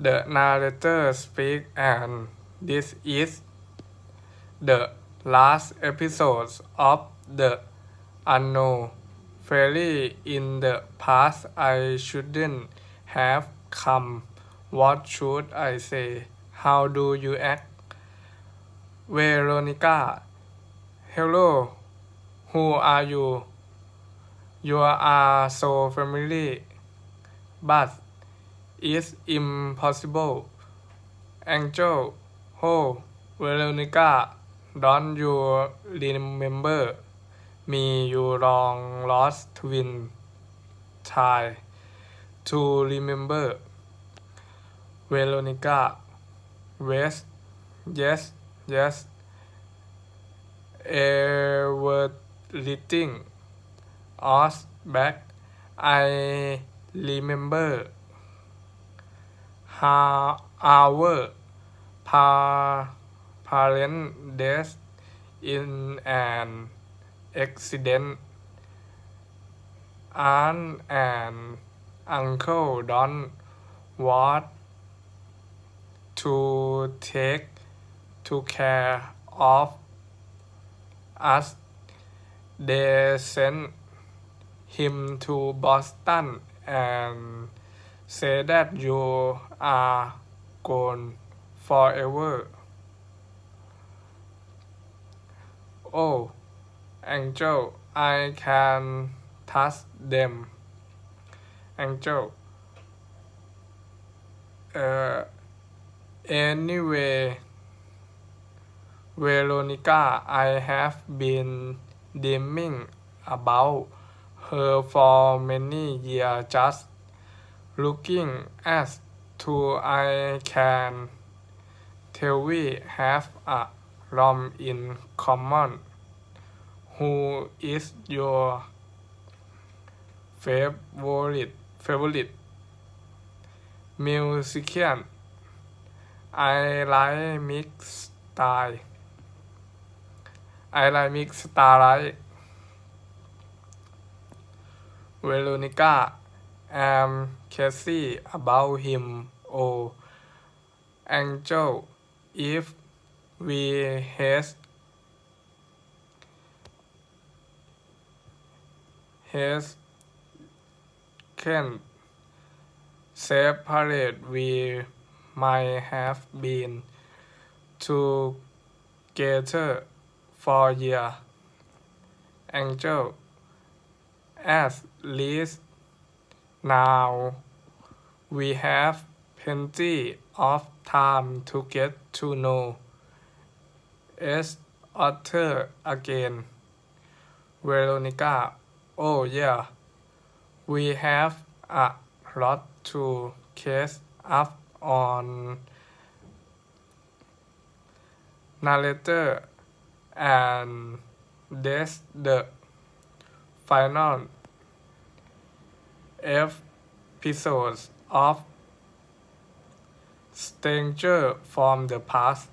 The narrator speaks and this is the last episode of The Unknown. Fairy in the past I shouldn't have come. What should I say? How do you act? Veronica hello. Who are you? You are so familiar. But it's impossible Angel oh Veronica don't you remember me you long lost twin child to remember Veronica West yes yes everything us back I remember our pa parent death in an accident aunt and uncle don't want to take to care of us they sent him to Boston and say that you are gone forever. Oh Angel I can touch them. Angel uh, anyway Veronica I have been dreaming about her for many years. Just looking as to I can tell we have a lot in common who is your favorite favorite musician I like mix style I like mix style Veronica I'm crazy about him. Or Angel if we had has can separate we might have been together for years Angel at least now we have plenty of time to get to know each other again. Veronica oh yeah we have a lot to catch up on. Narrator and that's the final episode of Stranger from the Past